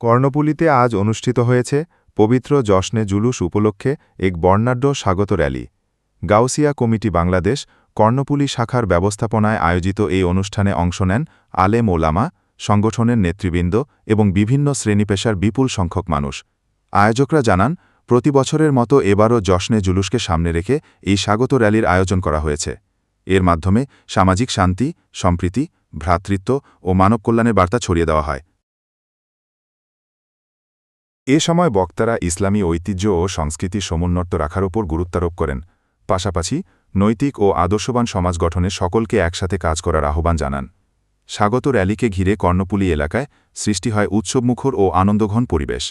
কর্ণপুলিতে আজ অনুষ্ঠিত হয়েছে পবিত্র জশ্নে জুলুস উপলক্ষে এক বর্ণাঢ্য স্বাগত র্যালি। গাউসিয়া কমিটি বাংলাদেশ কর্ণপুলি শাখার ব্যবস্থাপনায় আয়োজিত এই অনুষ্ঠানে অংশ নেন আলেম ওলামা সংগঠনের নেতৃবৃন্দ এবং বিভিন্ন শ্রেণীপেশার বিপুল সংখ্যক মানুষ। আয়োজকরা জানান প্রতি বছরের মতো এবারও জশ্নে জুলুসকে সামনে রেখে এই স্বাগত র্যালির আয়োজন করা হয়েছে। এর মাধ্যমে সামাজিক শান্তি, সম্প্রীতি, ভ্রাতৃত্ব ও মানব কল্যাণের বার্তা ছড়িয়ে দেওয়া হয়। এ সময় বক্তারা ইসলামী ঐতিহ্য ও সংস্কৃতি সমুন্নত রাখার ওপর গুরুত্বারোপ করেন। পাশাপাশি নৈতিক ও আদর্শবান সমাজ গঠনে সকলকে একসাথে কাজ করার আহ্বান জানান। স্বাগত র্যালিকে ঘিরে কর্ণপুলি এলাকায় সৃষ্টি হয় উৎসবমুখর ও আনন্দঘন পরিবেশ।